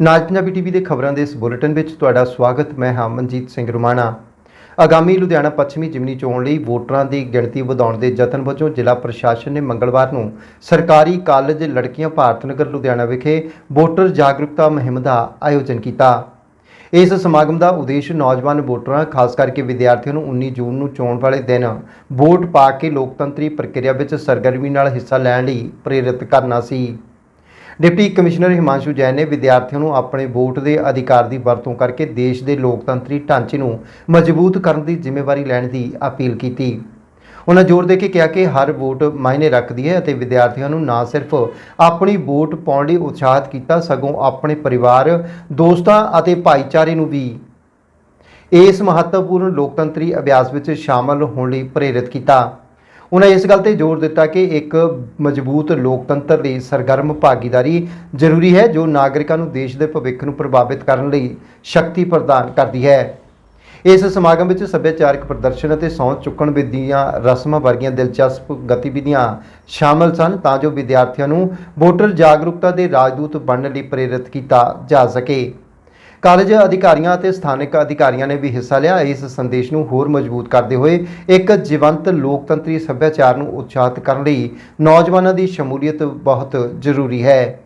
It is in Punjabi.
ਨਾਜ ਪੰਜਾਬੀ ਟੀਵੀ ਦੇ ਖਬਰਾਂ ਦੇ ਇਸ ਬੁਲੇਟਿਨ ਵਿੱਚ ਤੁਹਾਡਾ ਸਵਾਗਤ, ਮੈਂ ਹਾਂ ਮਨਜੀਤ ਸਿੰਘ ਰੁਮਾਣਾ। ਆਗਾਮੀ ਲੁਧਿਆਣਾ ਪੱਛਮੀ ਜਿਮਨੀ ਚੋਣ ਲਈ ਵੋਟਰਾਂ ਦੀ ਗਿਣਤੀ ਵਧਾਉਣ ਦੇ ਯਤਨ ਵਜੋਂ ਜ਼ਿਲ੍ਹਾ ਪ੍ਰਸ਼ਾਸਨ ਨੇ ਮੰਗਲਵਾਰ ਨੂੰ ਸਰਕਾਰੀ ਕਾਲਜ ਲੜਕੀਆਂ ਭਾਰਤ ਨਗਰ ਲੁਧਿਆਣਾ ਵਿਖੇ ਵੋਟਰ ਜਾਗਰੂਕਤਾ ਮੁਹਿੰਮ ਦਾ ਆਯੋਜਨ ਕੀਤਾ। ਇਸ ਸਮਾਗਮ ਦਾ ਉਦੇਸ਼ ਨੌਜਵਾਨ ਵੋਟਰਾਂ, ਖਾਸ ਕਰਕੇ ਵਿਦਿਆਰਥੀਆਂ ਨੂੰ 19 ਜੂਨ ਨੂੰ ਚੋਣ ਵਾਲੇ ਦਿਨ ਵੋਟ ਪਾ ਕੇ ਲੋਕਤੰਤਰੀ ਪ੍ਰਕਿਰਿਆ ਵਿੱਚ ਸਰਗਰਮੀ ਨਾਲ ਹਿੱਸਾ ਲੈਣ ਲਈ ਪ੍ਰੇਰਿਤ ਕਰਨਾ ਸੀ। ਡਿਪਟੀ ਕਮਿਸ਼ਨਰ ਹਿਮਾਂਸ਼ੂ ਜੈਨ ਨੇ ਵਿਦਿਆਰਥੀਆਂ ਨੂੰ ਆਪਣੇ ਵੋਟ ਦੇ ਅਧਿਕਾਰ ਦੀ ਵਰਤੋਂ ਕਰਕੇ ਦੇਸ਼ ਦੇ ਲੋਕਤੰਤਰੀ ਢਾਂਚੇ ਨੂੰ ਮਜ਼ਬੂਤ ਕਰਨ ਦੀ ਜ਼ਿੰਮੇਵਾਰੀ ਲੈਣ ਦੀ ਅਪੀਲ ਕੀਤੀ। ਉਹਨਾਂ ਜ਼ੋਰ ਦੇ ਕੇ ਕਿਹਾ ਕਿ ਹਰ ਵੋਟ ਮਾਇਨੇ ਰੱਖਦੀ ਹੈ ਅਤੇ ਵਿਦਿਆਰਥੀਆਂ ਨੂੰ ਨਾ ਸਿਰਫ ਆਪਣੀ ਵੋਟ ਪਾਉਣ ਲਈ ਉਤਸ਼ਾਹਿਤ ਕੀਤਾ, ਸਗੋਂ ਆਪਣੇ ਪਰਿਵਾਰ, ਦੋਸਤਾਂ ਅਤੇ ਭਾਈਚਾਰੇ ਨੂੰ ਵੀ ਇਸ ਮਹੱਤਵਪੂਰਨ ਲੋਕਤੰਤਰੀ ਅਭਿਆਸ ਵਿੱਚ ਸ਼ਾਮਲ ਹੋਣ ਲਈ ਪ੍ਰੇਰਿਤ ਕੀਤਾ। ਉਹਨਾਂ ਇਸ ਗੱਲ ਤੇ ਜ਼ੋਰ ਦਿੱਤਾ ਕਿ ਇੱਕ ਮਜ਼ਬੂਤ ਲੋਕਤੰਤਰ ਲਈ ਸਰਗਰਮ ਭਾਗੀਦਾਰੀ ਜ਼ਰੂਰੀ ਹੈ, ਜੋ ਨਾਗਰਿਕਾਂ ਨੂੰ ਦੇਸ਼ ਦੇ ਭਵਿੱਖ ਨੂੰ ਪ੍ਰਭਾਵਿਤ ਕਰਨ ਲਈ ਸ਼ਕਤੀ ਪ੍ਰਦਾਨ ਕਰਦੀ ਹੈ। ਇਸ ਸਮਾਗਮ ਵਿੱਚ ਸੱਭਿਆਚਾਰਕ ਪ੍ਰਦਰਸ਼ਨ ਅਤੇ ਸਹੁੰ ਚੁੱਕਣ ਵਿਧੀਆਂ ਰਸਮਾਂ ਵਰਗੀਆਂ ਦਿਲਚਸਪ ਗਤੀਵਿਧੀਆਂ ਸ਼ਾਮਲ ਸਨ, ਤਾਂ ਜੋ ਵਿਦਿਆਰਥੀਆਂ ਨੂੰ ਵੋਟਰ ਜਾਗਰੂਕਤਾ ਦੇ ਰਾਜਦੂਤ ਬਣਨ ਲਈ ਪ੍ਰੇਰਿਤ ਕੀਤਾ ਜਾ ਸਕੇ। ਕਾਲਜ ਅਧਿਕਾਰੀਆਂ ਅਤੇ ਸਥਾਨਕ ਅਧਿਕਾਰੀਆਂ ਨੇ ਵੀ ਹਿੱਸਾ ਲਿਆ। ਇਸ ਸੰਦੇਸ਼ ਨੂੰ ਹੋਰ ਮਜ਼ਬੂਤ ਕਰਦੇ ਹੋਏ ਇੱਕ ਜੀਵੰਤ ਲੋਕਤੰਤਰੀ ਸੱਭਿਆਚਾਰ ਨੂੰ ਉਤਸ਼ਾਹਿਤ ਕਰਨ ਲਈ ਨੌਜਵਾਨਾਂ ਦੀ ਸ਼ਮੂਲੀਅਤ ਬਹੁਤ ਜ਼ਰੂਰੀ ਹੈ।